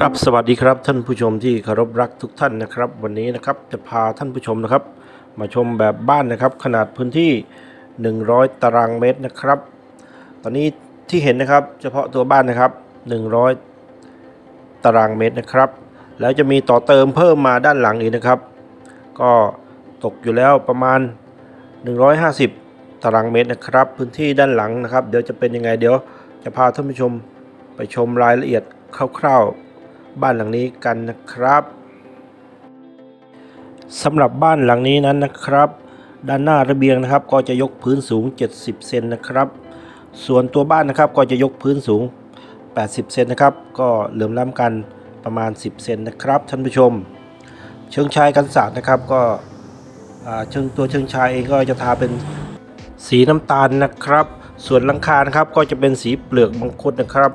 ครับสวัสดีครับท่านผู้ชมที่เคารพรักทุกท่านนะครับ วันนี้นะครับจะพาท่านผู้ชมนะครับ มาชมแบบบ้านนะครับ ขนาดพื้นที่ 100 ตารางเมตรนะครับ ตอนนี้ที่เห็นนะครับเฉพาะตัวบ้านนะครับ 100 ตารางเมตรนะครับ แล้วจะมีต่อเติมเพิ่มมาด้านหลังอีกนะครับ ก็ตกอยู่แล้วประมาณ 150 ตารางเมตรนะครับ พื้นที่ด้านหลังนะครับ เดี๋ยวจะเป็นยังไงเดี๋ยวจะพาท่านผู้ชมไปชมรายละเอียดคร่าวๆ บ้านหลังนี้กันนะครับสำหรับบ้านหลังนี้นั้นนะครับ ด้านหน้าระเบียงนะครับ ก็จะยกพื้นสูง 70 เซนนะครับ ส่วนตัวบ้านนะครับก็จะยกพื้นสูง 80 เซนนะครับ ก็เหลื่อมล้ำกันประมาณ 10 เซนนะครับท่านผู้ชม เชิงชายกันศาสตร์นะครับก็เชิงตัวเชิงชายเองก็จะทาเป็นสีน้ำตาลนะครับ ส่วนหลังคานะครับก็จะเป็นสีเปลือกมังคุดนะครับ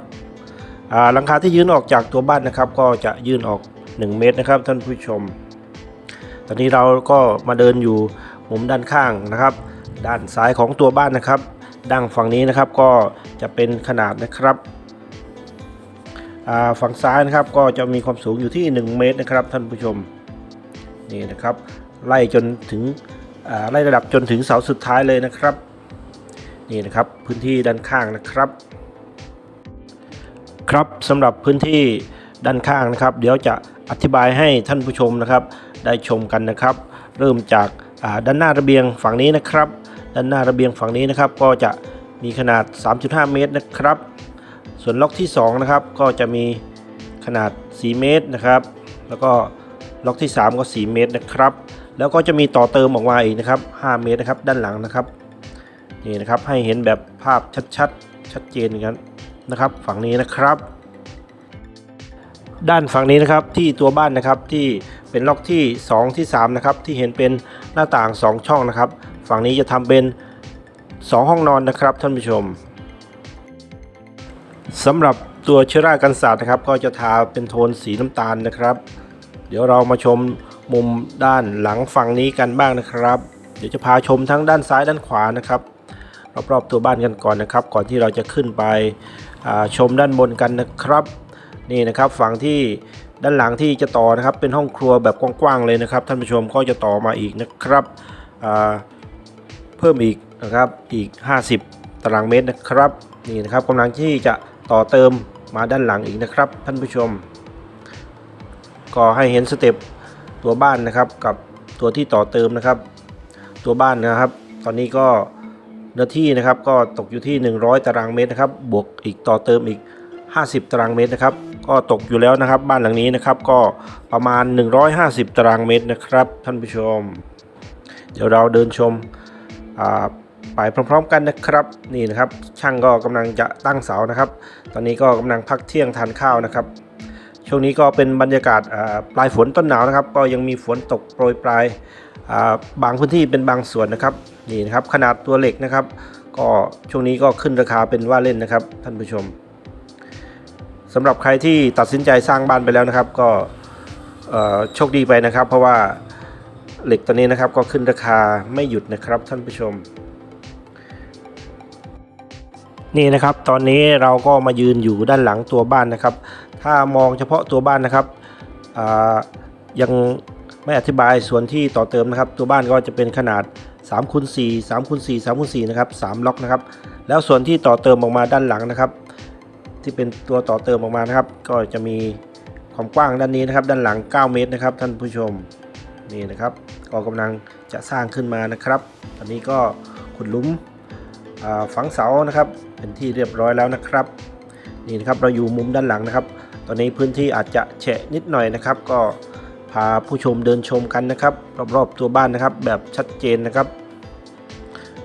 หลังคาที่ยื่นออกจากตัวบ้านนะครับ ก็จะยื่นออก 1 เมตรนะครับ ท่านผู้ชม ตอนนี้เราก็มาเดินอยู่มุมด้านข้างนะครับ ด้านซ้ายของตัวบ้านนะครับ ด้านฝั่งนี้นะครับก็จะเป็นขนาดนะครับฝั่งซ้ายนะครับก็จะมีความสูงอยู่ที่ 1 เมตรนะครับ ท่านผู้ชมนี่นะครับ ไล่จนถึงไล่ระดับจนถึงเสาสุดท้ายเลยนะครับ นี่นะครับพื้นที่ด้านข้างนะครับ ครับสำหรับพื้นที่ด้านข้างนะครับ เดี๋ยวจะอธิบายให้ท่านผู้ชมนะครับ ได้ชมกันนะครับ เริ่มจากด้านหน้าระเบียงฝั่งนี้นะครับ ด้านหน้าระเบียงฝั่งนี้นะครับ ก็จะมีขนาด 3.5 เมตรนะครับ ส่วนล็อกที่2นะครับก็จะมีขนาด 4 เมตรนะครับ แล้วก็ล็อกที่ 3 ก็ 4 เมตรนะครับ แล้วก็จะมีต่อเติมออกมาอีกนะครับ 5 เมตรนะครับ ด้านหลังนะครับ นี่นะครับให้เห็นแบบภาพชัดๆ ชัดเจนกัน นะครับ ฝั่งนี้นะครับ ด้านฝั่งนี้นะครับที่ตัวบ้านนะครับที่เป็นล็อกที่ 2 ที่3นะครับที่เห็นเป็นหน้าต่าง 2 ช่องนะครับ ฝั่งนี้จะทำเป็น 2 ห้องนอนนะครับท่านผู้ชมสำหรับตัวเชื้อรากันศาสตร์นะครับ ก็จะทาเป็นโทนสีน้ำตาลนะครับ เดี๋ยวเรามาชมมุมด้านหลังฝั่งนี้กันบ้างนะครับ เดี๋ยวจะพาชมทั้งด้านซ้ายด้านขวานะครับรอบๆตัวบ้านกันก่อนนะครับ ก่อนที่เราจะขึ้นไป ชมด้านบนกันนะครับนี่นะครับฝั่งที่ด้านหลังที่จะต่อนะครับเป็นห้องครัวแบบกว้างๆเลยนะครับ ท่านผู้ชมก็จะต่อมาอีกนะครับเพิ่มอีกนะครับอีก 50 ตารางเมตรนะครับนี่นะครับกำลังที่จะต่อเติมมาด้านหลังอีกนะครับ ท่านผู้ชม ก็ให้เห็นสเต็ปตัวบ้านนะครับกับตัวที่ต่อเติมนะครับ ตัวบ้านนะครับ ตอนนี้ก็ เนื้อที่นะครับก็ตกอยู่ที่ 100 ตารางเมตรนะครับบวกอีกต่อเติมอีก 50 ตารางเมตรนะครับก็ตกอยู่แล้วนะครับบ้านหลังนี้นะครับก็ประมาณ 150 ตารางเมตรนะครับ ท่านผู้ชม เดี๋ยวเราเดินชมไปพร้อมๆกันนะครับนี่นะครับช่างก็กำลังจะตั้งเสานะครับ ตอนนี้ก็กำลังพักเที่ยงทานข้าวนะครับ ช่วงนี้ก็เป็นบรรยากาศปลายฝนต้นหนาวนะครับ ก็ยังมีฝนตกโปรยปลาย บางพื้นที่เป็นบางส่วนนะครับนี่นะครับขนาดตัวเหล็กนะครับ ก็ช่วงนี้ก็ขึ้นราคาเป็นว่าเล่นนะครับ ท่านผู้ชมสำหรับใครที่ตัดสินใจสร้างบ้านไปแล้วนะครับ ก็โชคดีไปนะครับ เพราะว่าเหล็กตัวนี้นะครับก็ขึ้นราคาไม่หยุดนะครับท่านผู้ชม นี่นะครับตอนนี้เราก็มายืนอยู่ด้านหลังตัวบ้านนะครับ ถ้ามองเฉพาะตัวบ้านนะครับยัง ไม่อธิบายส่วนที่ต่อเติมนะครับ ตัวบ้านก็จะเป็นขนาด3คูณ4 3คูณ4 3คูณ4นะครับ3ล็อกนะครับ แล้วส่วนที่ต่อเติมออกมาด้านหลังนะครับ ที่เป็นตัวต่อเติมออกมานะครับ ก็จะมีความกว้างด้านนี้นะครับ ด้านหลัง 9 เมตรนะครับ ท่านผู้ชมนี่นะครับก็กำลังจะสร้างขึ้นมานะครับ ตอนนี้ก็ขุดลุมอ่าฝังเสานะครับ เป็นที่เรียบร้อยแล้วนะครับ นี่นะครับเราอยู่มุมด้านหลังนะครับ ตอนนี้พื้นที่อาจจะแฉะนิดหน่อยนะครับ ก็ พาผู้ชมเดินชมกันนะครับ รอบๆตัวบ้านนะครับ แบบชัดเจนนะครับ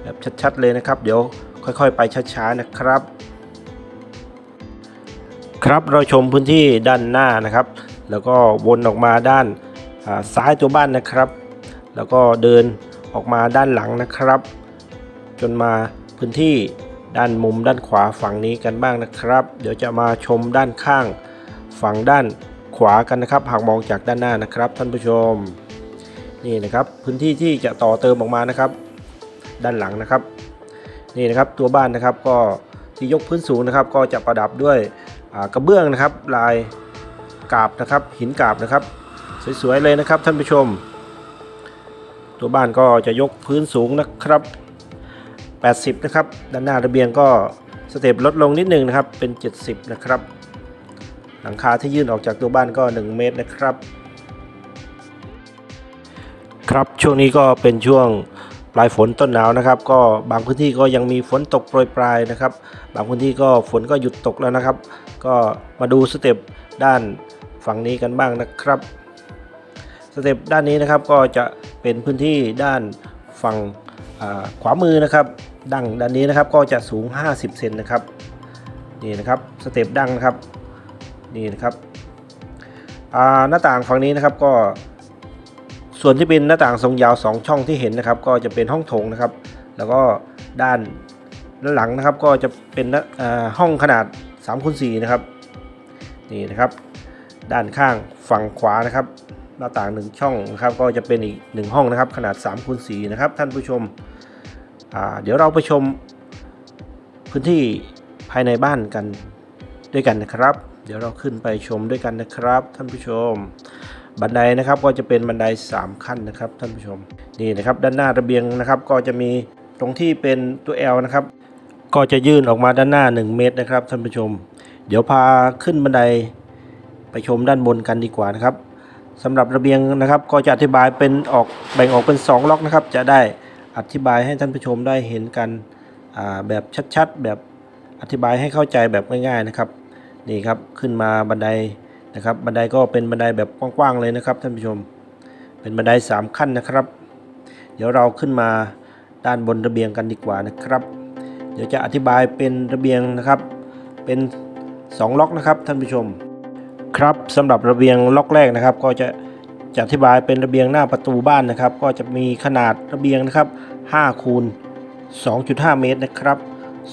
แบบชัดๆเลยนะครับ เดี๋ยวค่อยๆ ไปช้าๆนะครับ ครับเราชมพื้นที่ด้านหน้านะครับ แล้วก็วนออกมาด้านาซ้ายตัวบ้านนะครับ แล้วก็เดินออกมาด้านหลังนะครับ จนมาพื้นที่ด้านมุมด้านขวาฝั่งนี้กันบ้างนะครับ เดี๋ยวจะมาชมด้านข้างฝั่งด้าน ขวากันนะครับ หากมองจากด้านหน้านะครับ ท่านผู้ชม นี่นะครับพื้นที่ที่จะต่อเติมออกมานะครับ ด้านหลังนะครับ นี่นะครับตัวบ้านนะครับก็ที่ยกพื้นสูงนะครับ ก็จะประดับด้วยกระเบื้องนะครับ ลายกาบนะครับ หินกาบนะครับ สวยๆเลยนะครับ ท่านผู้ชม ตัวบ้านก็จะยกพื้นสูงนะครับ 80 นะครับ ด้านหน้าระเบียงก็สเต็ปลดลงนิดนึงนะครับเป็น 70 นะครับ หลังคาที่ยื่นออกจากตัวบ้านก็ 1 เมตรนะครับ ครับช่วงนี้ก็เป็นช่วงปลายฝนต้นหนาวนะครับ ก็บางพื้นที่ก็ยังมีฝนตกโปรยปลายนะครับ บางพื้นที่ก็ฝนก็หยุดตกแล้วนะครับ ก็มาดูสเต็ปด้านฝั่งนี้กันบ้างนะครับสเต็ปด้านนี้นะครับก็จะเป็นพื้นที่ด้านฝั่งขวามือนะครับดังด้านนี้นะครับก็จะสูง 50 เซนนะครับนี่นะครับสเต็ปดังนะครับ นี่นะครับหน้าต่างฝั่งนี้นะครับก็ ส่วนที่เป็นหน้าต่างทรงยาว 2 ช่องที่เห็นนะครับ ก็จะเป็นห้องโถงนะครับ แล้วก็ด้านด้านหลังนะครับ ก็จะเป็นห้องขนาด3คูณ4นะครับนี่นะครับ ด้านข้างฝั่งขวานะครับ หน้าต่างหนึ่งช่องนะครับ ก็จะเป็นอีกหนึ่งห้องนะครับ ขนาด3คูณ4นะครับ ท่านผู้ชมเดี๋ยวเราไปชมพื้นที่ภายในบ้านกันด้วยกันนะครับ เดี๋ยวเราขึ้นไปชมด้วยกันนะครับ ท่านผู้ชม บันไดนะครับก็จะเป็นบันได 3 ขั้นนะครับ ท่านผู้ชมนี่นะครับด้านหน้าระเบียงนะครับ ก็จะมีตรงที่เป็นตัว L นะครับ ก็จะยื่นออกมาด้านหน้า 1 เมตรนะครับ ท่านผู้ชม เดี๋ยวพาขึ้นบันไดไปชมด้านบนกันดีกว่านะครับสำหรับระเบียงนะครับ ก็จะอธิบายเป็นออกแบ่งออกเป็น 2 ล็อกนะครับ จะได้อธิบายให้ท่านผู้ชมได้เห็นกันแบบชัดๆ แบบอธิบายให้เข้าใจแบบง่ายๆนะครับ นี่ครับขึ้นมาบันไดนะครับ บันไดก็เป็นบันไดแบบกว้างๆเลยนะครับท่านผู้ชม เป็นบันได 3 ขั้นนะครับ เดี๋ยวเราขึ้นมาด้านบนระเบียงกันดีกว่านะครับ เดี๋ยวจะอธิบายเป็นระเบียงนะครับ เป็น 2 ล็อกนะครับท่านผู้ชม ครับสำหรับระเบียงล็อกแรกนะครับ ก็จะจะอธิบายเป็นระเบียงหน้าประตูบ้านนะครับ ก็จะมีขนาดระเบียงนะครับ5คูณ2.5 เมตรนะครับ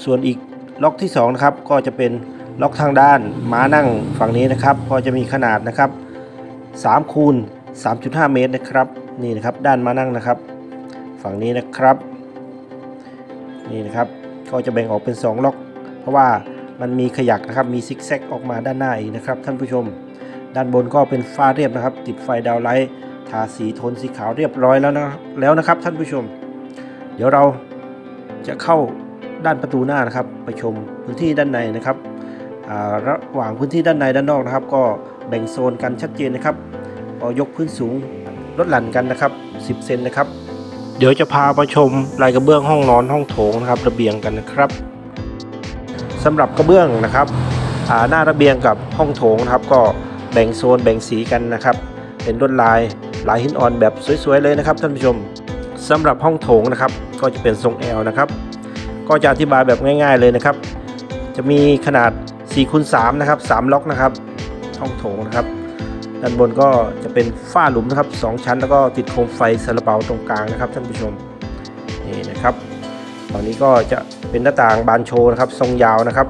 ส่วนอีกล็อกที่2นะครับก็จะเป็น ล็อกทางด้านม้านั่งฝั่งนี้นะครับก็จะมีขนาดนะครับ3คูณ3.5 เมตรนะครับ นี่นะครับด้านม้านั่งนะครับ ฝั่งนี้นะครับนี่นะครับก็จะแบ่งออกเป็น 2 ล็อก เพราะว่ามันมีขยักนะครับมีซิกแซกออกมาด้านหน้าอีกนะครับ ท่านผู้ชม ด้านบนก็เป็นฝ้าเรียบนะครับ ติดไฟดาวไลท์ทาสีโทนสีขาวเรียบร้อยแล้วนะแล้วนะครับ ท่านผู้ชม เดี๋ยวเราจะเข้าด้านประตูหน้านะครับ ไปชมพื้นที่ด้านในนะครับ ระหว่างพื้นที่ด้านในด้านนอกนะครับ ก็แบ่งโซนกันชัดเจนนะครับก็ยกพื้นสูงลดหลั่นกันนะครับ 10 เซนนะครับ เดี๋ยวจะพามาชมลายกระเบื้องห้องนอนห้องโถงนะครับระเบียงกันนะครับสำหรับกระเบื้องนะครับหน้าระเบียงกับห้องโถงนะครับ ก็แบ่งโซนแบ่งสีกันนะครับ เป็นลวดลายลายหินอ่อนแบบสวยๆเลยนะครับท่านผู้ชมสำหรับห้องโถงนะครับ ก็จะเป็นทรงแอลนะครับ ก็จะอธิบายแบบง่าย ๆเลยนะครับ จะมีขนาด 4คูณ3นะครับ3ล็อกนะครับห้องโถงนะครับ ด้านบนก็จะเป็นฝ้าหลุมนะครับ 2 ชั้นแล้วก็ติดโคมไฟซาลาเปาตรงกลางนะครับท่านผู้ชมนี่นะครับฝั่งนี้ก็จะเป็นหน้าต่างบานโชว์นะครับ ทรงยาวนะครับ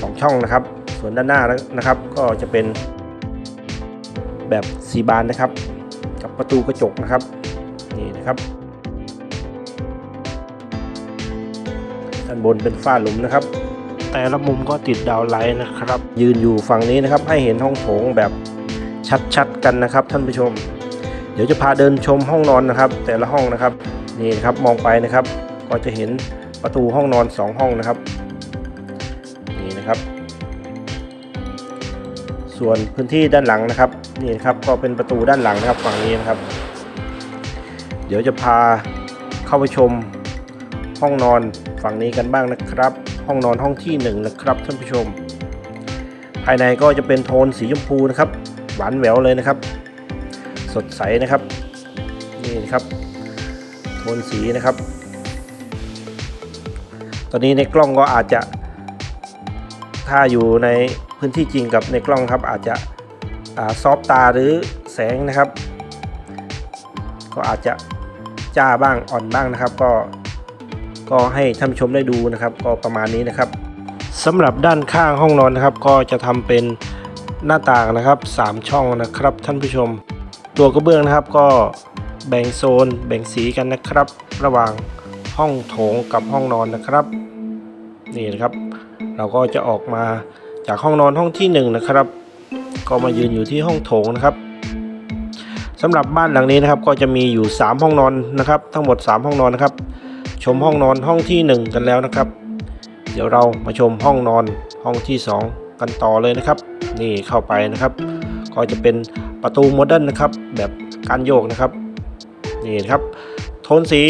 สองช่องนะครับ ส่วนด้านหน้านะครับ ก็จะเป็นแบบสีบานนะครับ กับประตูกระจกนะครับนี่นะครับด้านบนเป็นฝ้าหลุมนะครับ แต่ละมุมก็ติดดาวไลท์นะครับ ยืนอยู่ฝั่งนี้นะครับ ให้เห็นห้องโถงแบบชัดๆกันนะครับ ท่านผู้ชม เดี๋ยวจะพาเดินชมห้องนอนนะครับ แต่ละห้องนะครับนี่นะครับมองไปนะครับ ก็จะเห็นประตูห้องนอน 2 ห้องนะครับนี่นะครับ ส่วนพื้นที่ด้านหลังนะครับนี่นะครับก็เป็นประตูด้านหลังนะครับฝั่งนี้นะครับ เดี๋ยวจะพาเข้าไปชมห้องนอนฝั่งนี้กันบ้างนะครับ ห้องนอนห้องที่หนึ่งนะครับท่านผู้ชม ภายในก็จะเป็นโทนสีชมพูนะครับ หวานแหววเลยนะครับ สดใสนะครับ นี่นะครับ โทนสีนะครับ ตอนนี้ในกล้องก็อาจจะถ้าอยู่ในพื้นที่จริงกับในกล้องครับ อาจจะอาซอฟตาหรือแสงนะครับ ก็อาจจะจ้าบ้างอ่อนบ้างนะครับ ก็ ก็ให้ท่านผู้ชมได้ดูนะครับ ก็ประมาณนี้นะครับสำหรับด้านข้างห้องนอนนะครับ ก็จะทำเป็นหน้าต่างนะครับ 3 ช่องนะครับ ท่านผู้ชม ตัวกระเบื้องนะครับก็แบ่งโซนแบ่งสีกันนะครับ ระหว่างห้องโถงกับห้องนอนนะครับนี่นะครับ เราก็จะออกมาจากห้องนอนห้องที่1นะครับ ก็มายืนอยู่ที่ห้องโถงนะครับสำหรับบ้านหลังนี้นะครับก็จะมีอยู่ 3 ห้องนอนนะครับ ทั้งหมด 3 ห้องนอนนะครับ ชมห้องนอนห้องที่ 1 กันแล้วนะครับ เดี๋ยวเรามาชมห้องนอนห้องที่ 2 กันต่อเลยนะครับ นี่เข้าไปนะครับ ก็จะเป็นประตูโมเดิร์นนะครับ แบบการโยกนะครับนี่นะครับโทนสี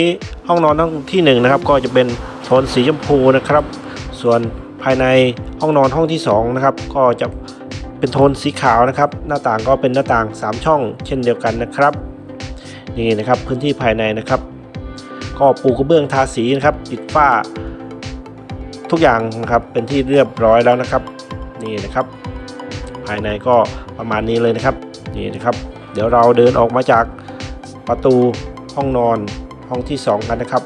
ห้องนอนห้องที่1นะครับก็จะเป็นโทนสีชมพูนะครับ ส่วนภายในห้องนอนห้องที่2นะครับก็จะเป็นโทนสีขาวนะครับ หน้าต่างก็เป็นหน้าต่าง 3 ช่อง เช่นเดียวกันนะครับ นี่นะครับพื้นที่ภายในนะครับ ก็ปูกระเบื้องทาสีนะครับติดฝ้า ทุกอย่างนะครับเป็นที่เรียบร้อยแล้วนะครับ นี่นะครับ ภายในก็ประมาณนี้เลยนะครับนี่นะครับ เดี๋ยวเราเดินออกมาจากประตูห้องนอนห้องที่ 2 กันนะครับ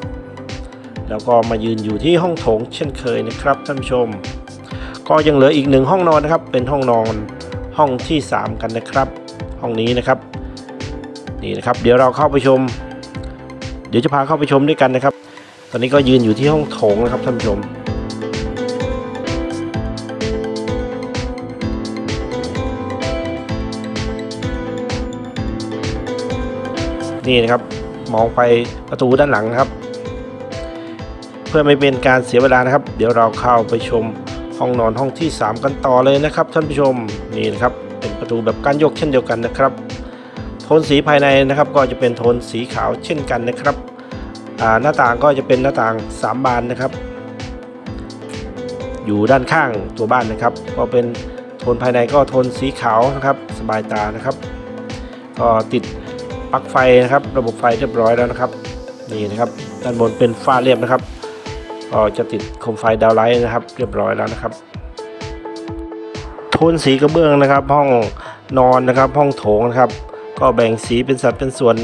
แล้วก็มายืนอยู่ที่ห้องโถงเช่นเคยนะครับท่านผู้ชม ก็ยังเหลืออีกหนึ่งห้องนอนนะครับ เป็นห้องนอนห้องที่ 3 กันนะครับ ห้องนี้นะครับนี่นะครับ เดี๋ยวเราเข้าไปชม เดี๋ยวจะพาเข้าไปชมด้วยกันนะครับ ตอนนี้ก็ยืนอยู่ที่ห้องโถงนะครับท่านผู้ชมนี่นะครับมองไปประตูด้านหลังนะครับ เพื่อไม่เป็นการเสียเวลานะครับ เดี๋ยวเราเข้าไปชมห้องนอนห้องที่ 3 กันต่อเลยนะครับ ท่านผู้ชมนี่นะครับเป็นประตูแบบการยกเช่นเดียวกันนะครับ นสีภายในนะครับก็จะเป็นโทนสีขาวเช่นกันนะครับหน้าต่างก็จะเป็นหน้าต่าง 3 บานนะครับ อยู่ด้านข้างตัวบ้านนะครับ ก็เป็นโทนภายในก็โทนสีขาวนะครับ สบายตานะครับ ก็ติดปลั๊กไฟนะครับ ระบบไฟเรียบร้อยแล้วนะครับนี่นะครับด้านบนเป็นฝ้าเรียบนะครับก็จะติดโคมไฟดาวไลท์นะครับ เรียบร้อยแล้วนะครับ โทนสีกระเบื้องนะครับ ห้องนอนนะครับ ห้องโถงนะครับ ก็แบ่งสีเป็นสัดเป็นส่วน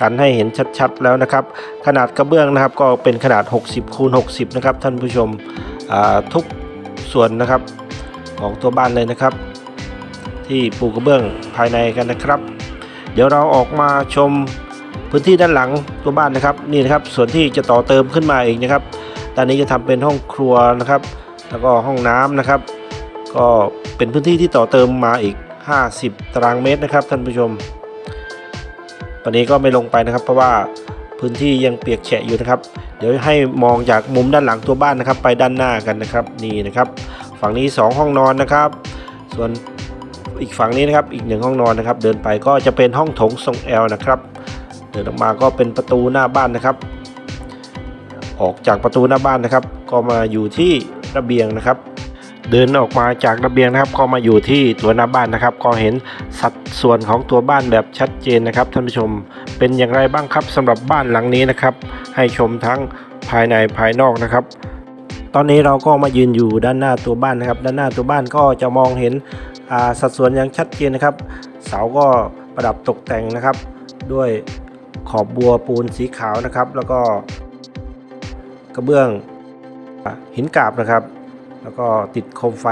กันให้เห็นชัดๆแล้วนะครับ ขนาดกระเบื้องนะครับก็เป็นขนาด 60คูณ60 นะครับท่านผู้ชมทุกส่วนนะครับของตัวบ้านเลยนะครับ ที่ปูกระเบื้องภายในกันนะครับ เดี๋ยวเราออกมาชมพื้นที่ด้านหลังตัวบ้านนะครับนี่นะครับส่วนที่จะต่อเติมขึ้นมาอีกนะครับด้านนี้จะทำเป็นห้องครัวนะครับ แล้วก็ห้องน้ำนะครับ ก็เป็นพื้นที่ที่ต่อเติมมาอีก 50 ตารางเมตรนะครับท่านผู้ชม ตอนนี้ก็ไม่ลงไปนะครับ เพราะว่าพื้นที่ยังเปียกแฉะอยู่นะครับ เดี๋ยวให้มองจากมุมด้านหลังตัวบ้านนะครับ ไปด้านหน้ากันนะครับนี่นะครับ ฝั่งนี้ 2 ห้องนอนนะครับ ส่วนอีกฝั่งนี้นะครับอีกหนึ่งห้องนอนนะครับ เดินไปก็จะเป็นห้องโถงทรงแอลนะครับ เดินออกมาก็เป็นประตูหน้าบ้านนะครับ ออกจากประตูหน้าบ้านนะครับ ก็มาอยู่ที่ระเบียงนะครับ เดินออกมาจากระเบียงนะครับ ก็มาอยู่ที่ตัวหน้าบ้านนะครับ ก็เห็นสัดส่วนของตัวบ้านแบบชัดเจนนะครับท่านผู้ชมเป็นอย่างไรบ้างครับสำหรับบ้านหลังนี้นะครับ ให้ชมทั้งภายในภายนอกนะครับ ตอนนี้เราก็มายืนอยู่ด้านหน้าตัวบ้านนะครับ ด้านหน้าตัวบ้านก็จะมองเห็นอ่าสัดส่วนอย่างชัดเจนนะครับ เสาก็ประดับตกแต่งนะครับ ด้วยขอบบัวปูนสีขาวนะครับ แล้วก็กระเบื้องหินกาบนะครับ แล้วก็ติดโคมไฟ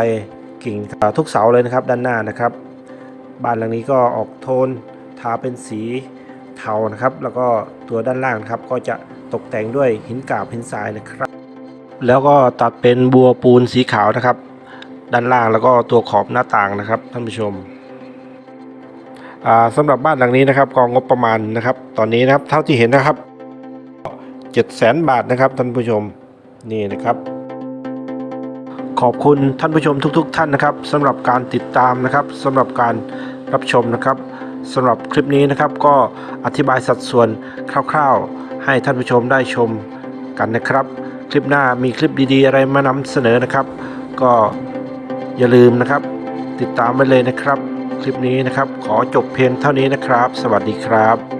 กิ่งทุกเสาเลยนะครับด้านหน้านะครับ บ้านหลังนี้ก็ออกโทนทาเป็นสีเทานะครับ แล้วก็ตัวด้านล่างครับก็จะตกแต่งด้วยหินกาบหินทรายนะครับ แล้วก็ตัดเป็นบัวปูนสีขาวนะครับ ด้านล่างแล้วก็ตัวขอบหน้าต่างนะครับท่านผู้ชมอ่าสำหรับบ้านหลังนี้นะครับกองงบประมาณนะครับ ตอนนี้นะครับเท่าที่เห็นนะครับ7 0 0 0 0บาทนะครับท่านผู้ชมนี่นะครับ ขอบคุณท่านผู้ชมทุก ๆ ท่านนะครับสำหรับการติดตามนะครับสำหรับการรับชมนะครับสำหรับคลิปนี้นะครับก็อธิบายสัดส่วนคร่าว ๆ ให้ท่านผู้ชมได้ชมกันนะครับ คลิปหน้ามีคลิปดีๆ อะไรมานำเสนอนะครับ ก็อย่าลืมนะครับ ติดตามไว้เลยนะครับ คลิปนี้นะครับ ขอจบเพียงเท่านี้นะครับ สวัสดีครับ